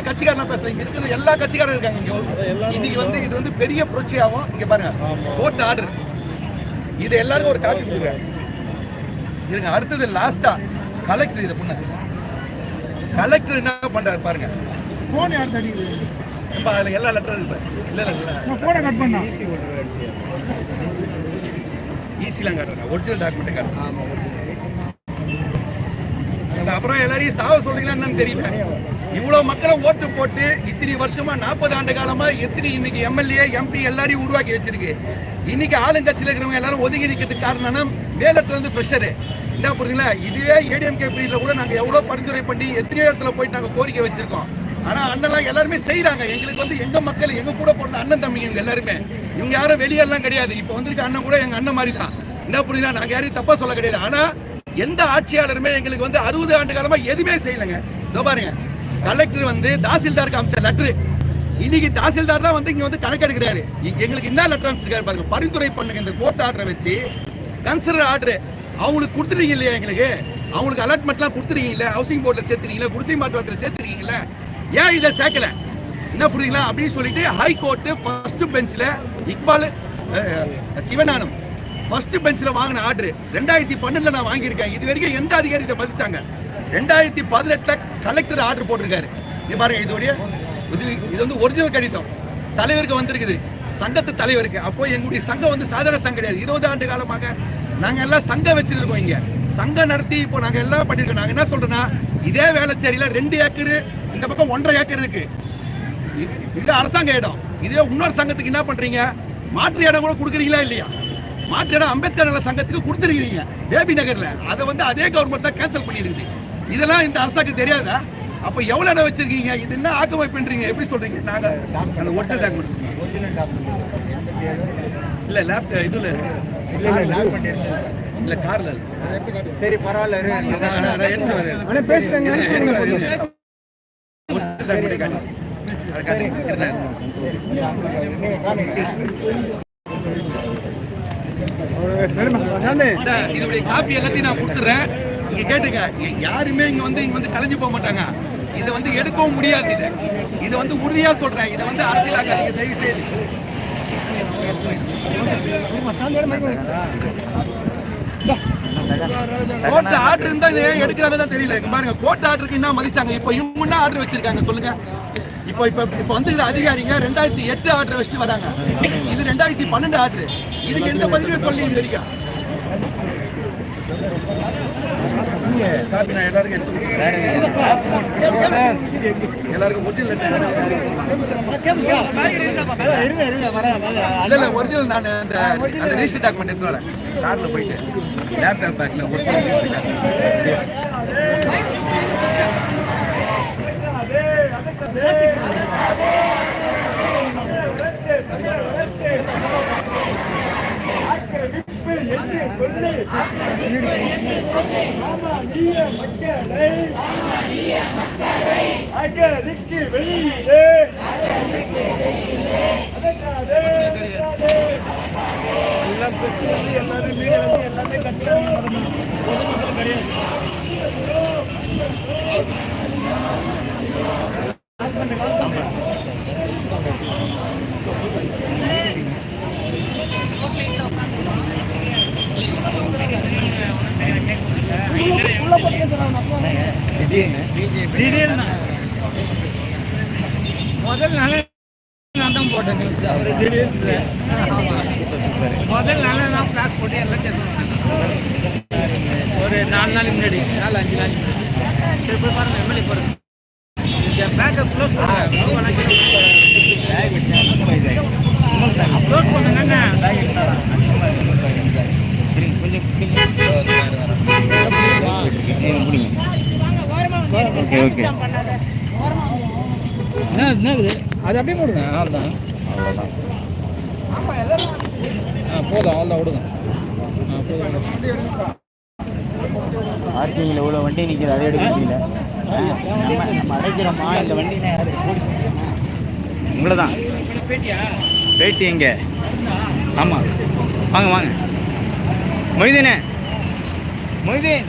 யாருமே கட்சிக்காரனா பேசல இங்க இருக்கிற எல்லா கட்சிக்காரரும் இருக்காங்க இங்க. இன்னைக்கு வந்து இது வந்து பெரிய புரட்சியாகும் இங்க பாருங்க. Court order. இது எல்லாருக்கும் ஒரு காப்பி கொடுங்க இருங்க அடுத்தது லாஸ்டா கலெக்டர் இதை பண்ண கலெக்டர் என்ன பண்றாரு பாருங்க. ஃபோன் யார் தடிக்குது இப்ப அதுல எல்லா லெட்டரும் இருக்கு இல்ல இல்ல ஃபோனை கட் பண்ணா? ஈஸிலாம் காட்டுறேன். ஒரிஜினல் டாக்குமெண்ட் காட்டுறேன். அப்புறம் எல்லாரையும் சாவ சொல்றீங்களா என்னன்னு தெரியல. இவ்வளவு மக்களை ஓட்டு போட்டு இத்தனை வருஷமா நாற்பது ஆண்டு காலமா எத்தனை இன்னைக்கு எம்எல்ஏ எம்பி எல்லாரையும் உருவாக்கி வச்சிருக்கு. இன்னைக்கு ஆளுங்கட்சியில் இருக்கிறவங்க எல்லாரும் ஒதுங்கி நிற்கிறதுக்கு காரணம்னா மேலத்துல இருந்து ப்ரெஷரு என்ன புரியுதுங்களா? இதுவே ஏடிஎம்கே பீரியட்ல கூட நாங்க எவ்வளவு பரிந்துரை பண்ணி எத்தனையோ இடத்துல போயிட்டு நாங்க கோரிக்கை வச்சிருக்கோம். ஆனா அண்ணெல்லாம் எல்லாருமே செய்யறாங்க எங்களுக்கு வந்து எங்க மக்கள் எங்க கூட பிறந்த அண்ணன் தம்பிங்க இவங்க எல்லாருமே. இவங்க யாரும் வெளியெல்லாம் கிடையாது. இப்போ வந்திருக்க அண்ணன் கூட எங்க அண்ணன் மாதிரி தான் என்ன புரியுதுங்களா? நாங்க யாரையும் தப்பா சொல்ல கிடையாது. ஆனா எந்த ஆட்சியாளருமே எங்களுக்கு வந்து அறுபது ஆண்டு காலமா எதுவுமே செய்யலைங்க. இதோ பாருங்க கலெக்டர் வந்து தாசில்தாருக்கு அமைச்ச லெட்டர் இன்னைக்கு தாசில்தார் தான் வந்து இங்க வந்து கணக்கெடுக்கிறாரு எங்களுக்கு என்ன லெட்டர் அமைச்சிருக்காரு பாருங்க பரிந்துரை பண்ணுங்க இந்த கோர்ட் ஆர்டரை வச்சு. கன்சிடர் ஆர்டர் அவங்களுக்கு கொடுத்துருக்கீங்க இல்லையா எங்களுக்கு? அவங்களுக்கு அலாட்மெண்ட்லாம் கொடுத்துருக்கீங்கல்ல ஹவுசிங் போர்டில் சேர்த்துருக்கீங்களா குடிசை மாற்றுவத்தில் சேர்த்துருக்கீங்களா ஏன் இதை சேர்க்கல? என்ன புரியுங்களா அப்படின்னு சொல்லிட்டு ஹை கோர்ட்டு ஃபர்ஸ்ட் பெஞ்சில் இக்பால் சிவநானம் ஃபர்ஸ்ட் பெஞ்சில் வாங்கின ஆர்டர் ரெண்டாயிரத்தி பன்னெண்டில் நான் வாங்கியிருக்கேன். இது வரைக்கும் எந்த அதிகாரி இதை மதிச்சாங்க? ரெண்டாயிரத்தி பதினெட்டில் கலெக்டர் ஆர்டர் போட்டிருக்காரு. இது பாருங்க இதோடைய இது இது வந்து ஒரிஜினல் கடிதம். தலைவருக்கு வந்திருக்குது. சங்கத்து தலைவருக்கு. அப்போ எங்களுடைய சங்கம் வந்து சாதாரண சங்கம் கிடையாது. இருபது ஆண்டு காலமாக நாங்கள் எல்லாம் சங்கம் வச்சிருக்கோம் இங்கே. சங்கம் நடத்தி இப்போ நாங்கள் எல்லாம் பண்ணியிருக்கோம் நாங்கள் என்ன சொல்றோம்னா இதே வேலைச்சேரியில் ரெண்டு ஏக்கர் இந்த பக்கம் ஒன்றரை ஏக்கர் இருக்கு. இது அரசாங்க இடம். இதே இன்னொரு சங்கத்துக்கு என்ன பண்ணுறீங்க மாற்று இடம் கூட கொடுக்குறீங்களா இல்லையா? மாற்று இடம் அம்பேத்கர் நல சங்கத்துக்கு கொடுத்துருக்கீங்க பேபி நகர்ல. அதை வந்து அதே கவர்மெண்ட் தான் கேன்சல் பண்ணிருக்குது இதெல்லாம் இந்த அரசாங்கம் தெரியாதா? அப்ப எவ்வளவு இடம் வச்சிருக்கீங்க? இது என்ன ஆக்கிரமிப்புன்றீங்க? எப்படி சொல்றீங்க? நாங்க அந்த ஒரிஜினல் டாக்குமெண்ட் இல்ல லேப்டாப் இதுல. இல்ல கார்ல சரி பரவாயில்ல இரு. நான் இதோடைய காப்பி எல்லாத்தையும் நான் கொடுத்துறேன். இங்க கேட்டுங்க யாருமே இங்க வந்து இங்க வந்து கலைஞ்சு போக மாட்டாங்க. இதை வந்து எடுக்கவும் முடியாது இது. இதை வந்து உறுதியா சொல்றேன். இதை வந்து அரசியலாக்காதீங்க தயவு செய்து கோர்ட் ஆர்டர் இருந்தா இதை ஏன் தான் தெரியல. பாருங்க கோர்ட் ஆர்டருக்கு என்ன மதிச்சாங்க? இப்போ இவங்க என்ன ஆர்டர் வச்சிருக்காங்க சொல்லுங்க. இப்போ இப்போ இப்போ வந்து அதிகாரிங்க ரெண்டாயிரத்தி எட்டு ஆர்டர் வச்சுட்டு வராங்க. ரெண்டாயிரத்தி பன்னெண்டு ஆர்டர் இதுக்கு எந்த பதிலுமே சொல்லி இது வரைக்கும் எல்லாருக்கும் ஒரிஜினல் ஒரிஜினல் நான் அந்த அந்த ரிஜிஸ்டர் டாக்குமெண்ட் எடுத்து வரேன். கார்ல போயிட்டு. லேப்டாப் பேக்ல ஒரிஜினல் ரிஜிஸ்டர் அகதிக்கு வெளியிலே அதற்காக எல்லாம் பேசுறது எல்லாரும் மீடியா எல்லாமே பொதுமக்கள் கிடையாது முதல் நாளே நான் தான் போட்டேன் நியூஸ் அவர் திடீர்னு. முதல் நாளே நான் பிளாக் போட்டு எல்லாம் ஒரு நாலு நாள் முன்னாடி. நாலு அஞ்சு நாள் போய் பாருங்க எம்எல்ஏ போடுங்க இந்த பேக்கை க்ளோஸ் பண்ணுங்க க்ளோஸ் பண்ணுங்க ஓகே ஓகே. என்ன என்னது அது அப்படியே போடுங்க அவ்வளோதான் அவ்வளோதான் ஆ போதும் அவ்வளோதான் விடுங்க ஆ போதும் பார்க்கிங்கில் இவ்வளோ வண்டி நிற்கிது அதை எடுக்க முடியல. ஆ, நம்ம நம்ம அடைக்கிறோமா இந்த வண்டி யாரு? உங்களை தான் பேட்டி எங்கே? ஆமாம் வாங்க வாங்க. மொய்தீனே. மொய்தீன்.